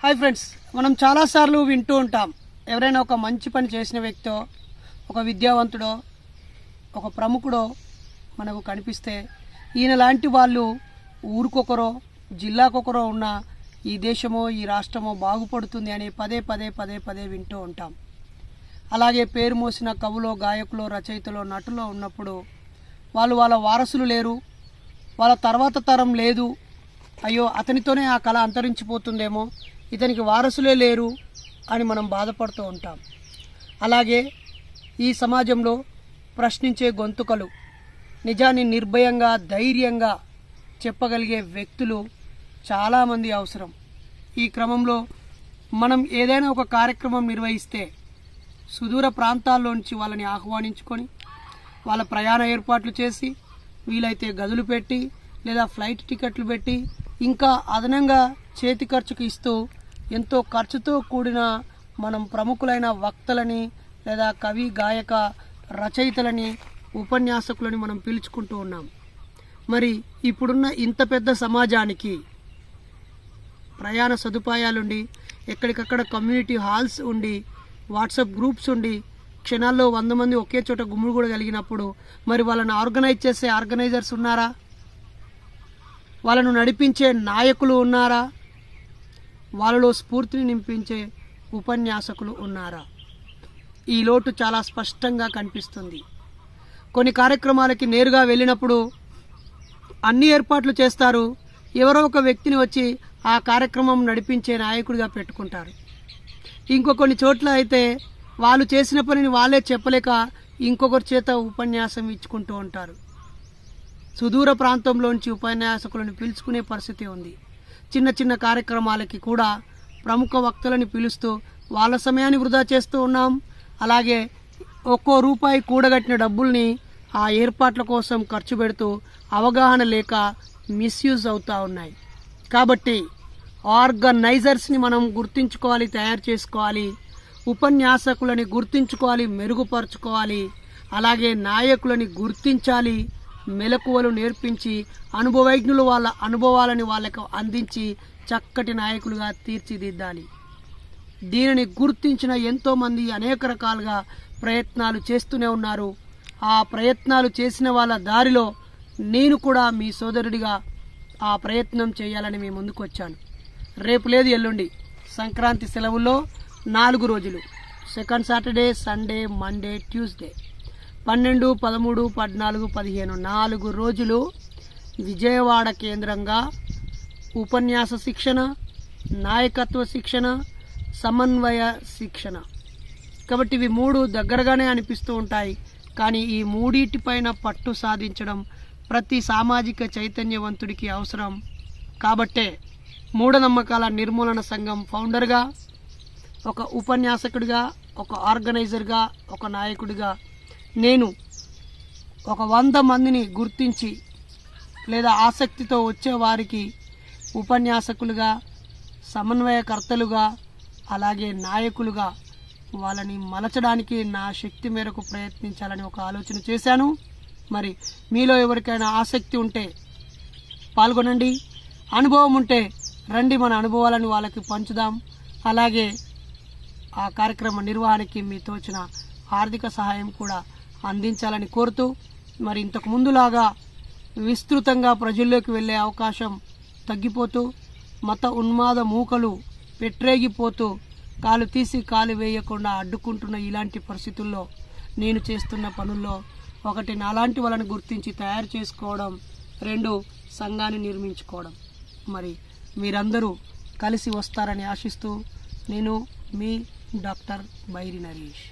Hi friends మనం చాలాసార్లు వింటూ ఉంటాం. ఎవరైనా ఒక మంచి పని చేసిన వ్యక్తో ఒక విద్యావంతుడో ఒక ప్రముఖుడో మనకు కనిపిస్తే ఈయన లాంటి వాళ్ళు ఊరికొకరో జిల్లాకొకరో ఉన్న ఈ దేశమో ఈ రాష్ట్రమో బాగుపడుతుంది అని పదే పదే పదే పదే వింటూ ఉంటాం. అలాగే పేరు మోసిన కవులో గాయకులో రచయితలో నటులో ఉన్నప్పుడు వాళ్ళు వాళ్ళ వారసులు లేరు వాళ్ళ తర్వాత తరం లేదు. అయ్యో అతనితోనే ఆ కళ అంతరించిపోతుందేమో ఇతనికి వారసులే లేరు అని మనం బాధపడుతూ ఉంటాం. అలాగే ఈ సమాజంలో ప్రశ్నించే గొంతుకలు నిజాన్ని నిర్భయంగా ధైర్యంగా చెప్పగలిగే వ్యక్తులు చాలామంది అవసరం. ఈ క్రమంలో మనం ఏదైనా ఒక కార్యక్రమం నిర్వహిస్తే సుదూర ప్రాంతాల్లోంచి వాళ్ళని ఆహ్వానించుకొని వాళ్ళ ప్రయాణ ఏర్పాట్లు చేసి వీలైతే గదులు పెట్టి లేదా ఫ్లైట్ టికెట్లు పెట్టి ఇంకా అదనంగా చేతి ఖర్చుకు ఇస్తూ ఎంతో ఖర్చుతో కూడిన మనం ప్రముఖులైన వక్తలని లేదా కవి గాయక రచయితలని ఉపన్యాసకులని మనం పిలుచుకుంటూ ఉన్నాం. మరి ఇప్పుడున్న ఇంత పెద్ద సమాజానికి ప్రయాణ సదుపాయాలుండి ఎక్కడికక్కడ కమ్యూనిటీ హాల్స్ ఉండి వాట్సాప్ గ్రూప్స్ ఉండి క్షణాల్లో వంద మంది ఒకే చోట గుమ్ముడు కూడా కలిగినప్పుడు మరి వాళ్ళని ఆర్గనైజ్ చేసే ఆర్గనైజర్స్ ఉన్నారా? వాళ్ళను నడిపించే నాయకులు ఉన్నారా? వాళ్ళలో స్ఫూర్తిని నింపించే ఉపన్యాసకులు ఉన్నారా? ఈ లోటు చాలా స్పష్టంగా కనిపిస్తుంది. కొన్ని కార్యక్రమాలకి నేరుగా వెళ్ళినప్పుడు అన్ని ఏర్పాట్లు చేస్తారు. ఎవరో ఒక వ్యక్తిని వచ్చి ఆ కార్యక్రమం నడిపించే నాయకుడిగా పెట్టుకుంటారు. ఇంకో కొన్ని చోట్ల అయితే వాళ్ళు చేసిన పనిని వాళ్ళే చెప్పలేక ఇంకొకరి చేత ఉపన్యాసం ఇచ్చుకుంటూ ఉంటారు. సుదూర ప్రాంతంలోంచి ఉపన్యాసకులను పిలుచుకునే పరిస్థితి ఉంది. చిన్న చిన్న కార్యక్రమాలకి కూడా ప్రముఖ వక్తలని పిలుస్తూ వాళ్ళ సమయాన్ని వృధా చేస్తూ ఉన్నాం. అలాగే ఒక్కో రూపాయి కూడగట్టిన డబ్బుల్ని ఆ ఏర్పాట్ల కోసం ఖర్చు పెడుతూ అవగాహన లేక మిస్యూజ్ అవుతూ ఉన్నాయి. కాబట్టి ఆర్గనైజర్స్ని మనం గుర్తించుకోవాలి తయారు చేసుకోవాలి ఉపన్యాసకులని గుర్తించుకోవాలి మెరుగుపరుచుకోవాలి అలాగే నాయకులని గుర్తించాలి మెలకువలు నేర్పించి అనుభవజ్ఞులు వాళ్ళ అనుభవాలని వాళ్ళకు అందించి చక్కటి నాయకులుగా తీర్చిదిద్దాలి. దీనిని గుర్తించిన ఎంతోమంది అనేక రకాలుగా ప్రయత్నాలు చేస్తూనే ఉన్నారు. ఆ ప్రయత్నాలు చేసిన వాళ్ళ దారిలో నేను కూడా మీ సోదరుడిగా ఆ ప్రయత్నం చేయాలని మీ ముందుకు వచ్చాను రేపు లేదు ఎల్లుండి. సంక్రాంతి సెలవుల్లో నాలుగు రోజులు. Second Saturday Sunday Monday Tuesday. పన్నెండు పదమూడు పద్నాలుగు పదిహేను నాలుగు రోజులు విజయవాడ కేంద్రంగా ఉపన్యాస శిక్షణ నాయకత్వ శిక్షణ సమన్వయ శిక్షణ. కాబట్టి ఇవి మూడు దగ్గరగానే అనిపిస్తూ ఉంటాయి. కానీ ఈ మూడింటిపైన పట్టు సాధించడం ప్రతి సామాజిక చైతన్యవంతుడికి అవసరం. కాబట్టే మూఢనమ్మకాల నిర్మూలన సంఘం ఫౌండర్గా ఒక ఉపన్యాసకుడిగా ఒక ఆర్గనైజర్గా ఒక నాయకుడిగా నేను ఒక వంద మందిని గుర్తించి లేదా ఆసక్తితో వచ్చేవారికి ఉపన్యాసకులుగా సమన్వయకర్తలుగా అలాగే నాయకులుగా వాళ్ళని మలచడానికి నా శక్తి మేరకు ప్రయత్నించాలని ఒక ఆలోచన చేశాను. మరి మీలో ఎవరికైనా ఆసక్తి ఉంటే పాల్గొనండి. అనుభవం ఉంటే రండి మన అనుభవాలను వాళ్ళకి పంచుదాం. అలాగే ఆ కార్యక్రమ నిర్వహణకి మీ తోచిన ఆర్థిక సహాయం కూడా అందించాలని కోరుతూ మరి ఇంతకు ముందులాగా విస్తృతంగా ప్రజల్లోకి వెళ్ళే అవకాశం తగ్గిపోతూ మత ఉన్మాద మూకలు పెట్టరేగిపోతూ కాలు తీసి కాలు వేయకుండా అడ్డుకుంటున్న ఇలాంటి పరిస్థితుల్లో నేను చేస్తున్న పనుల్లో ఒకటి నాలాంటి వాళ్ళని గుర్తించి తయారు చేసుకోవడం రెండు సంఘాన్ని నిర్మించుకోవడం. మరి మీరందరూ కలిసి వస్తారని ఆశిస్తూ నేను మీ డాక్టర్ బైరి నరేష్.